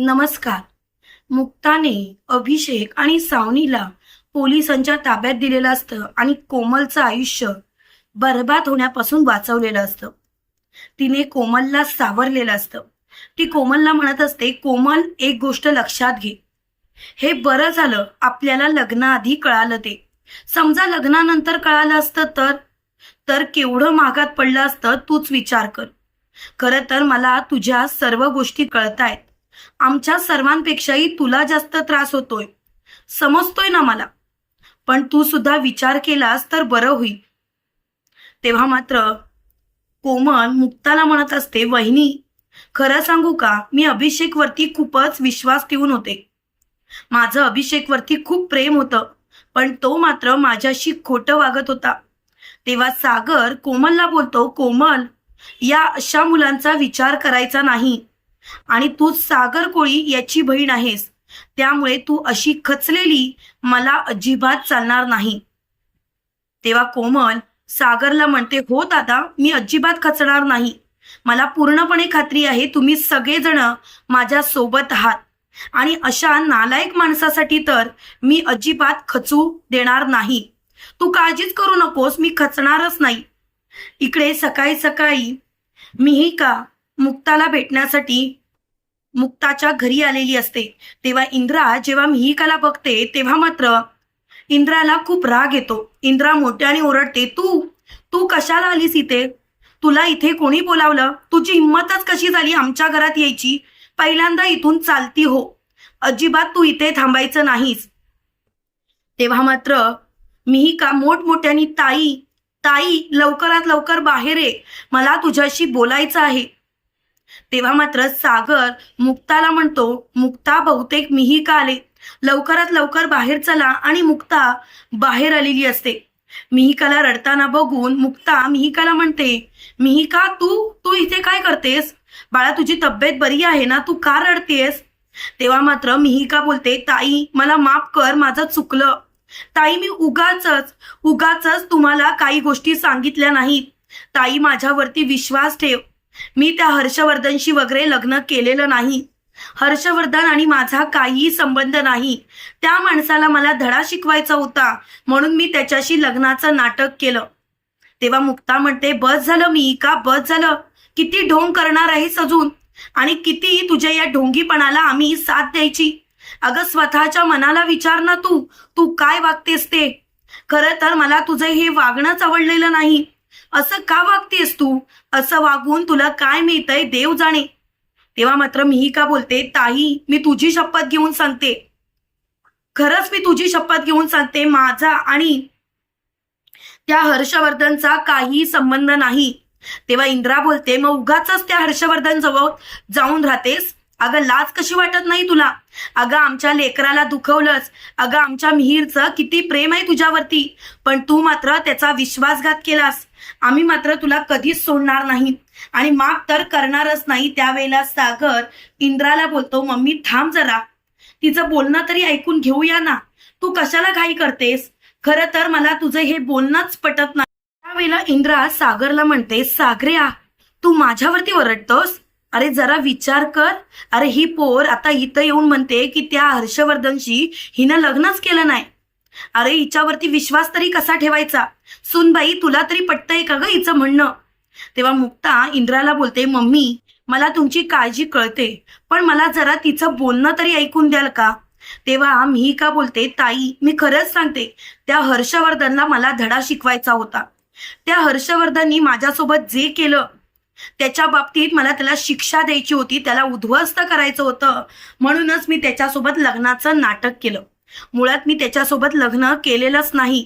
नमस्कार. मुक्ताने अभिषेक आणि सावनीला पोलिसांच्या ताब्यात दिलेलं असतं आणि कोमलचं आयुष्य बरबाद होण्यापासून वाचवलेलं असतं. तिने कोमलला सावरलेलं असतं. ती कोमलला म्हणत असते कोमल एक गोष्ट लक्षात घे. हे बरं झालं आपल्याला लग्नाआधी कळालं ते. समजा लग्नानंतर कळालं असतं तर तर केवढं महागात पडलं असतं तूच विचार कर. खरं तर मला तुझ्या सर्व गोष्टी कळतायत. आमच्या सर्वांपेक्षाही तुला जास्त त्रास होतोय. समजतोय ना मला. पण तू सुद्धा विचार केलास तर बरं होईल. तेव्हा मात्र कोमल मुक्ताला म्हणत असते वहिनी खरं सांगू का? मी अभिषेकवरती खूपच विश्वास ठेवून होते. माझं अभिषेकवरती खूप प्रेम होतं पण तो मात्र माझ्याशी खोटं वागत होता. तेव्हा सागर कोमलला बोलतो कोमल या अशा मुलांचा विचार करायचा नाही. आणि तू सागर कोळी याची बहीण आहेस. त्यामुळे तू अशी खचलेली मला अजिबात चालणार नाही. तेव्हा कोमल सागरला म्हणते हो दादा मी अजिबात खचणार नाही. मला पूर्णपणे खात्री आहे तुम्ही सगळेजण माझ्या सोबत आहात. आणि अशा नालायक माणसासाठी तर मी अजिबात खचू देणार नाही. तू काळजीच करू नकोस मी खचणारच नाही. इकडे सकाळी सकाळी मीही का मुक्ताला भेटण्यासाठी मुक्ताच्या घरी आलेली असते. तेव्हा इंद्रा जेव्हा मिहिकाला बघते तेव्हा मात्र इंद्राला खूप राग येतो. इंद्रा मोठ्याने ओरडते तू तू कशाला आलीस इथे? तुला इथे कोणी बोलावलं? तुझी हिंमतच कशी झाली आमच्या घरात यायची? पहिल्यांदा इथून चालती हो. अजिबात तू इथे थांबायचं नाहीस. तेव्हा मात्र मिहिका मोठमोठ्यानी ताई ताई लवकरात लवकर बाहेर ये. मला तुझ्याशी बोलायचं आहे. तेव्हा मात्र सागर मुक्ताला म्हणतो मुक्ता बहुतेक मिहिका आले? लवकरात लवकर बाहेर चला आणि मुक्ता बाहेर आलेली असते. मिहिकाला रडताना बघून मुक्ता मिहिकाला म्हणते मिहिका तू तू इथे काय करतेस? बाळा तुझी तब्येत बरी आहे ना? तू का रडतेस? तेव्हा मात्र मिहिका बोलते ताई मला माफ कर माझं चुकलं. ताई मी उगाच उगाच तुम्हाला काही गोष्टी सांगितल्या नाहीत. ताई माझ्यावरती विश्वास ठेव. मी त्या हर्षवर्धनशी वगैरे लग्न केलेलं नाही. हर्षवर्धन आणि माझा काहीही संबंध नाही. त्या माणसाला मला धडा शिकवायचा होता म्हणून मी त्याच्याशी लग्नाचं नाटक केलं. तेव्हा मुक्ता म्हणते बस झालं मी का? बस झालं? किती ढोंग करणार आहेस अजून? आणि किती तुझ्या या ढोंगीपणाला आम्ही साथ द्यायची. अगं स्वतःच्या मनाला विचार ना तू. तू काय वागतेस ते? खरं तर मला तुझं हे वागणंच आवडलेलं नाही. असं का वागतेस तू? असं वागून तुला काय मिळतंय देव जाणे. तेव्हा मात्र मीही का बोलते ताई मी तुझी शपथ घेऊन सांगते. खरंच मी तुझी शपथ घेऊन सांगते माझा आणि त्या हर्षवर्धनचा काही संबंध नाही. तेव्हा इंद्रा बोलते मग उगाच त्या हर्षवर्धन जवळ जाऊन राहतेस? अगं लाज कशी वाटत नाही तुला? अगं आमच्या लेकराला दुखवलंस. अगं आमच्या मिहीरचं किती प्रेम आहे तुझ्यावरती. पण तू मात्र त्याचा विश्वासघात केलास. आम्ही मात्र तुला कधीच सोडणार नाही. आणि माफ तर करणारच नाही त्यावेळेला सागर इंद्राला बोलतो मम्मी थांब जरा. तिचं बोलणं तरी ऐकून घेऊया ना. तू कशाला घाई करतेस? खरं तर मला तुझं हे बोलणंच पटत नाही. त्यावेळेला इंद्रा सागरला म्हणते सागर्या तू माझ्यावरती ओरडतोस? अरे जरा विचार कर. अरे ही पोर आता इथं येऊन म्हणते की त्या हर्षवर्धनशी हिनं लग्नच केलं नाही. अरे हिच्यावरती विश्वास तरी कसा ठेवायचा? सुनबाई तुला तरी पटतंय का ग हिचं म्हणणं? तेव्हा मुक्ता इंद्राला बोलते मम्मी मला तुमची काळजी कळते पण मला जरा तिचं बोलणं तरी ऐकून द्याल का? तेव्हा मी का बोलते ताई मी खरंच सांगते त्या हर्षवर्धनला मला धडा शिकवायचा होता. त्या हर्षवर्धननी माझ्यासोबत जे केलं त्याच्या बाबतीत मला त्याला शिक्षा द्यायची होती त्याला उद्ध्वस्त करायचं होतं. म्हणूनच मी त्याच्यासोबत लग्नाचं नाटक केलं. मुळात मी त्याच्यासोबत लग्न केलेलंच नाही.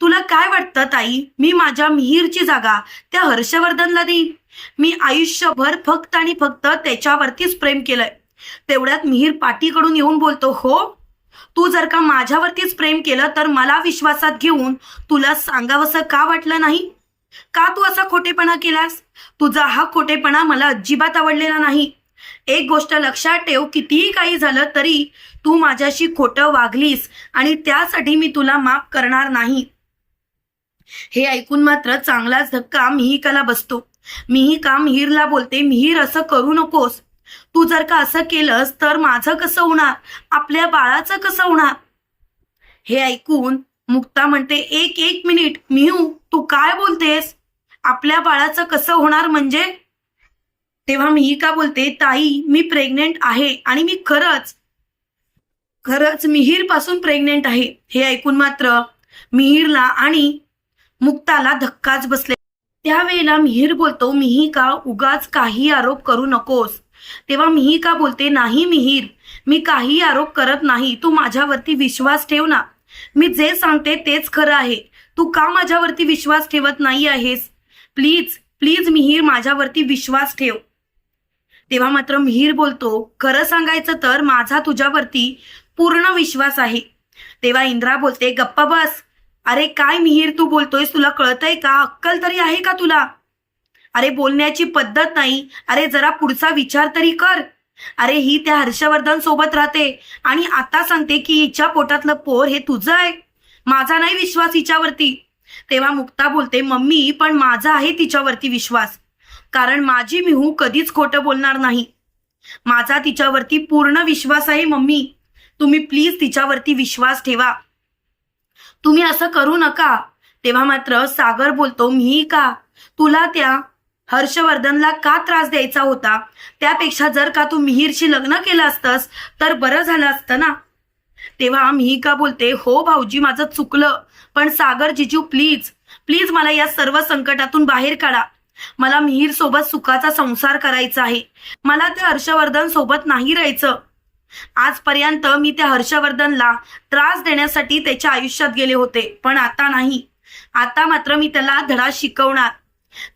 तुला काय वाटतं ताई? मी माझ्या मिहीरची जागा त्या हर्षवर्धनला देईन. मी आयुष्यभर फक्त आणि फक्त त्याच्यावरतीच प्रेम केलंय. तेवढ्यात मिहीर पाठीकडून येऊन बोलतो हो तू जर का माझ्यावरतीच प्रेम केलं तर मला विश्वासात घेऊन तुला सांगावंसं का वाटलं नाही? का तू असा खोटेपणा केलास? तुझा हा खोटेपणा मला अजिबात आवडलेला नाही. एक गोष्ट लक्षात ठेव कितीही काही झालं तरी तू माझ्याशी खोटं वागलीस आणि त्यासाठी मी तुला माफ करणार नाही. हे ऐकून मात्र चांगलाच धक्का मिहिकाला बसतो. मिहिका मिहीरला बोलते मिहीर असं करू नकोस. तू जर का असं केलंस तर माझं कसं होणार? आपल्या बाळाचं कसं होणार? हे ऐकून मुक्ता म्हणते एक एक मिनिट मिहू तू काय बोलतेस? आपल्या बाळाचं कसं होणार म्हणजे तेव्हा मी का बोलते? ताई मी प्रेग्नेंट आहे आणि मी खरंच खरंच मिहीरपासून प्रेग्नेंट आहे. हे ऐकून मात्र मिहीरला आणि मुक्ताला धक्काच बसले. त्यावेळेला मिहीर बोलतो मिही का उगाच काही आरोप करू नकोस. तेव्हा मिही का बोलते नाही मिहीर मी काही आरोप करत नाही. तू माझ्यावरती विश्वास ठेव ना. मी जे सांगते तेच खरं आहे. तू का माझ्यावरती विश्वास ठेवत नाही आहेस? प्लीज प्लीज मिहीर माझ्यावरती विश्वास ठेव. तेव्हा मात्र मिहीर बोलतो खरं सांगायचं तर माझा तुझ्यावरती पूर्ण विश्वास आहे. तेव्हा इंद्रा बोलते गप्पा बस. अरे काय मिहीर तू बोलतोयस? तुला कळतंय का? अक्कल तरी आहे का तुला? अरे बोलण्याची पद्धत नाही. अरे जरा पुढचा विचार तरी कर. अरे ही त्या हर्षवर्धन सोबत राहते आणि आता सांगते की हिच्या पोटातलं पोर हे तुझं आहे. माझा नाही विश्वास हिच्यावरती. तेव्हा मुक्ता बोलते मम्मी पण माझा आहे तिच्यावरती विश्वास. कारण माझी मिहू कधीच खोटं बोलणार नाही. माझा तिच्यावरती पूर्ण विश्वास आहे मम्मी. तुम्ही प्लीज तिच्यावरती विश्वास ठेवा. तुम्ही असं करू नका. तेव्हा मात्र सागर बोलतो मी का? तुला त्या हर्षवर्धनला का त्रास द्यायचा होता? त्यापेक्षा जर का तू मिहीरशी लग्न केलं असतंस तर बरं झालं असतं ना? तेव्हा मी का बोलते हो भाऊजी माझं चुकलं. पण सागर जिजू प्लीज. प्लीज मला या सर्व संकटातून बाहेर काढा. मला मिहीर सोबत सुखाचा संसार करायचा आहे. मला त्या हर्षवर्धन सोबत नाही राहायचं. आजपर्यंत मी त्या हर्षवर्धनला त्रास देण्यासाठी त्याच्या आयुष्यात गेले होते पण आता नाही. आता मात्र मी त्याला धडा शिकवणार.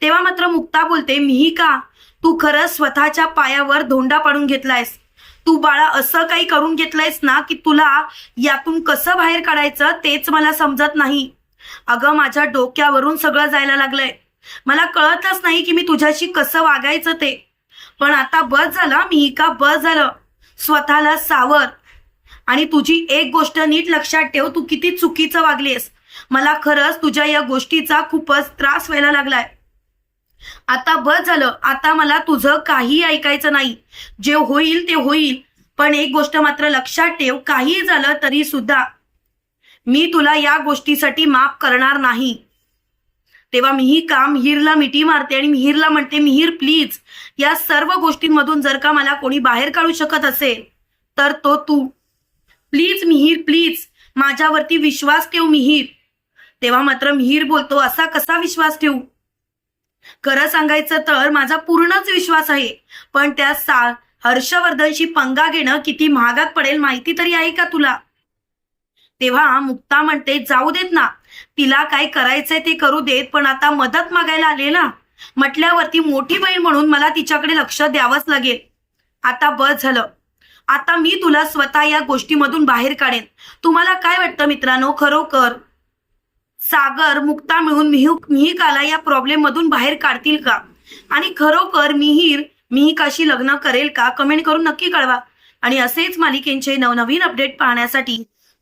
तेव्हा मात्र मुक्ता बोलते मी का? तू खरंच स्वतःच्या पायावर धोंडा पाडून घेतलायस. तू बाळा असं काही करून घेतलंयस ना की तुला यातून कसं बाहेर काढायचं तेच मला समजत नाही. अगं माझ्या डोक्यावरून सगळं जायला लागलंय. मला कळतच नाही की मी तुझ्याशी कसं वागायचं ते. पण आता बस झालं मी का बस झालं. स्वतःला सावर. आणि तुझी एक गोष्ट नीट लक्षात ठेव तू किती चुकीचं वागलीस मला खरंच तुझ्या या गोष्टीचा खूपच त्रास व्हायला लागलाय. आता बस झालं आता मला तुझं काही ऐकायचं नाही. जे होईल ते होईल पण एक गोष्ट मात्र लक्षात ठेव काही झालं तरी सुद्धा. मी तुला या गोष्टीसाठी माफ करणार नाही. तेव्हा मीही काम मिहीरला मिठी मारते आणि मिहीरला म्हणते मिहीर प्लीज या सर्व गोष्टींमधून जर का मला कोणी बाहेर काढू शकत असेल तर तो तू. प्लीज मिहीर प्लीज माझ्यावरती विश्वास ठेव मिहीर. तेव्हा मात्र मिहीर बोलतो असा कसा विश्वास ठेवू? खरं सांगायचं तर माझा पूर्णच विश्वास आहे पण त्या सा हर्षवर्धनशी पंगा घेणं किती महागात पडेल माहिती तरी आहे का तुला? तेव्हा मुक्ता म्हणते जाऊ देत ना तिला काय करायचंय ते करू देत पण आता मदत मागायला आले ना. म्हटल्यावरती मोठी बहीण म्हणून मला तिच्याकडे लक्ष द्यावंच लागेल. आता बस झालं. आता मी तुला स्वतः या गोष्टीमधून बाहेर काढेन. तुम्हाला काय वाटतं मित्रांनो? खरोखर सागर मुक्ता मिळून मिहू मिहिकाला या प्रॉब्लेम मधून बाहेर काढतील का? आणि खरोखर मिहीर मिहिकाशी लग्न करेल का? कमेंट करून नक्की कळवा. आणि असेच मालिकेंचे नवनवीन अपडेट पाहण्यासाठी